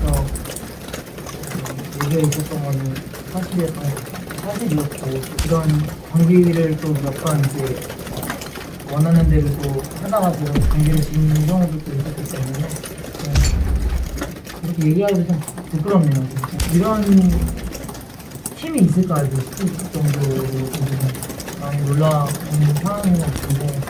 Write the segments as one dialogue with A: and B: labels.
A: 대해서 얘기해 있었던 거는 사실이었던 사실이었고 이런 경기를 또 몇 번 이제 원하는 대로 또 하다가 또 경기를 지는 경우도 있었기 때문에 네, 이렇게 얘기하기도 좀 부끄럽네요. 진짜. 이런 팀이 있을까 싶을 정도로 좀 많이 놀라운 상황인 것 같은데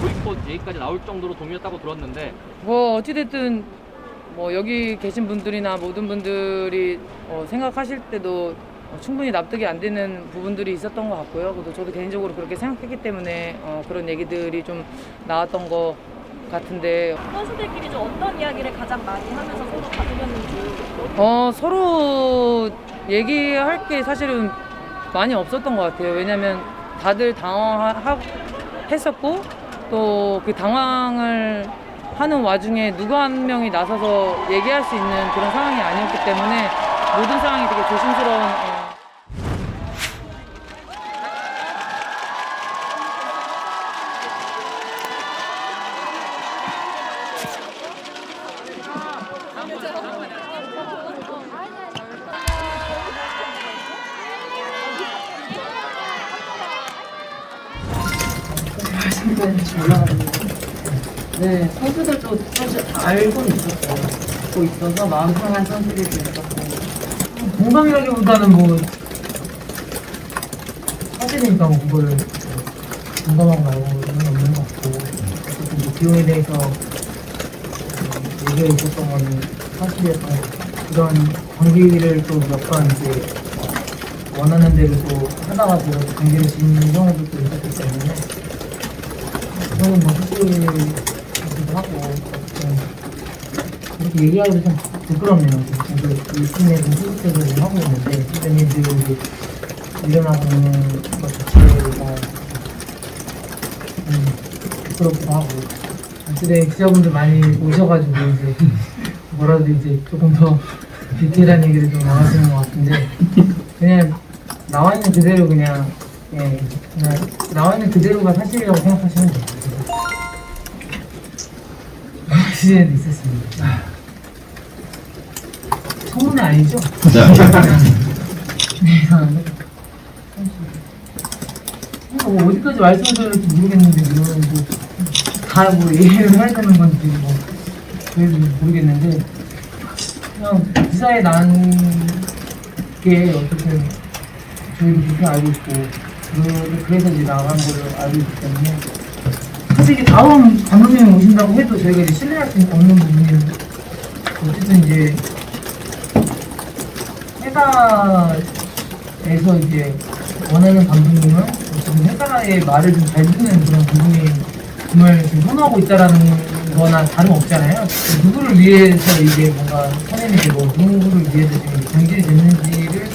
B: 보이콧 얘기까지 나올 정도로 동의했다고 들었는데
C: 뭐 어찌됐든 뭐 여기 계신 분들이나 모든 분들이 어, 생각하실 때도 어, 충분히 납득이 안 되는 부분들이 있었던 것 같고요. 그래도 저도 개인적으로 그렇게 생각했기 때문에 어, 그런 얘기들이 좀 나왔던 것 같은데
D: 선수들끼리 좀 어떤 이야기를 가장 많이 하면서 서로 다투렸는지
C: 어, 서로 얘기할 게 사실은 많이 없었던 것 같아요. 왜냐면 다들 당황했었고 또 그 당황을 하는 와중에 누구 한 명이 나서서 얘기할 수 있는 그런 상황이 아니었기 때문에 모든 상황이 되게 조심스러운
A: 잘 올라가는 네, 선수들도 사실 알고는 있었어요. 알고 있어서 마음 상한 선수들도 있었고. 공감이라기보다는 뭐, 사실이니까 뭐 그거를 공감하고 건 없는 것 같고. 어쨌든 뭐 기호에 대해서 음, 얘기해 있었던 거는 사실이었던 것 같고. 이런 경기를 또 몇 번 이제 원하는 대로 또 하다가 또 경기를 지는 경우도 또 있었기 때문에 저는 뭐 사실 하고 어쨌든 이렇게 얘기하기도 좀 부끄럽네요. 이 팀에 좀 소속돼서 하고 있는데 선생님들이 이제 일어나고 있는 것 자체가 좀 부끄럽기도 하고 어쨌든 기자분들 많이 오셔가지고 이제 뭐라도 이제 조금 더 디테일한 얘기를 좀 나왔으면 것 같은데 그냥 나와 있는 그대로 그냥 예 그냥 나와 있는 그대로가 사실이라고 생각하시면 돼요. 시즌에도 있었습니다. 소문은 아니죠? 네, 뭐 어디까지 말씀드릴지 모르겠는데 이거는 뭐 다뭐 얘기를 해야 되는 건지 뭐 그래도 모르겠는데 그냥 기사에 난 게 어쨌든 저희도 그렇게 알고 있고 그- 그래서 이제 나간 걸 알고 있기 때문에 이게 다음 감독님이 오신다고 해도 저희가 이제 신뢰할 수 없는 부분이 어쨌든 이제 회사에서 이제 원하는 감독님은 어쨌든 회사의 말을 좀 잘 듣는 그런 감독님을 지금 선호하고 있다라는 거나 다름없잖아요. 누구를 위해서 이게 뭔가 선임이 되고 누구를 위해서 지금 경질이 됐는지를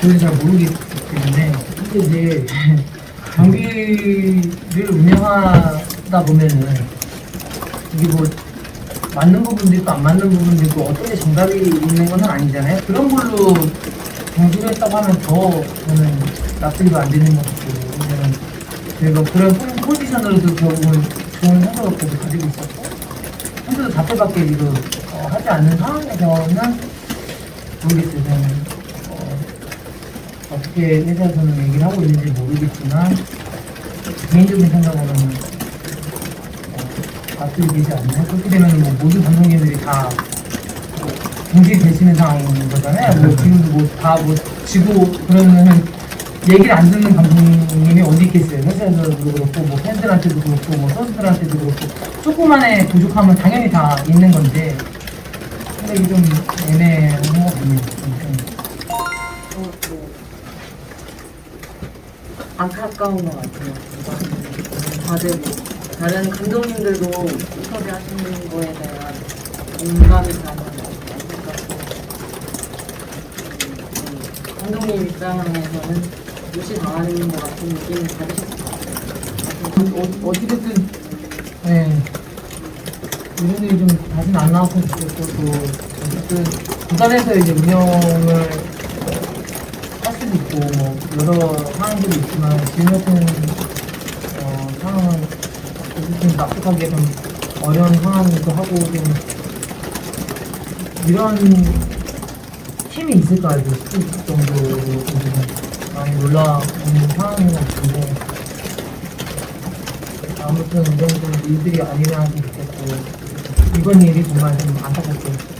A: 저희는 잘 모르기 때문에 근데 이제 경기를 운영하다 보면은 이게 뭐 맞는 부분도 있고 안 맞는 부분도 있고 어떤 게 정답이 있는 건 아니잖아요. 그런 걸로 경기를 했다고 하면 더 저는 납득이 안 되는 것 같고 왜냐면 저희가 그런 포- 포지션으로도 결국은 좋은 계속 가지고 있었고 선수도 답변밖에 지금 어, 하지 않는 상황에서는 모르겠어요. 저는 어, 어떻게 회사에서는 얘기를 하고 있는지 모르겠지만 개인적인 생각으로는 어, 납득이 되지 않나요? 그렇게 되면 뭐 모든 감독님들이 다 경질이 되시는 상황인 거잖아요. 뭐 지금도 뭐다뭐 지고 그러면은 얘기를 안 듣는 감독님이 어디 있겠어요. 회사에서도 그렇고 뭐 팬들한테도 그렇고 뭐 선수들한테도 그렇고 조그만의 부족함은 당연히 다 있는 건데 근데 이게 좀 애매한 것 같네요.
E: 안타까운 것 같아요. 다들 뭐 다른 감독님들도 인터뷰 하시는 거에 대한 공감이 가는 안타깝고 음, 감독님 입장에서는 무시당하는 것 같은 느낌을 받으셨을 것 같아요.
A: 어, 어떻게든 네. 이런 일이 좀 다시는 안 나왔으면 좋겠고 또 어쨌든 구단에서 이제 운영을 있고 뭐 여러 상황들이 있지만 지금 같은 어, 상황은 어쨌든 납득하기가 좀 어려운 상황이기도 하고 좀 이런 팀이 있을까 이제 싶을 정도로 좀 많이 놀라운 상황인 것 같은데 아무튼 이런 좀 일들이 안 일어났으면 좋겠고 이번 일이 정말 좀 안타깝게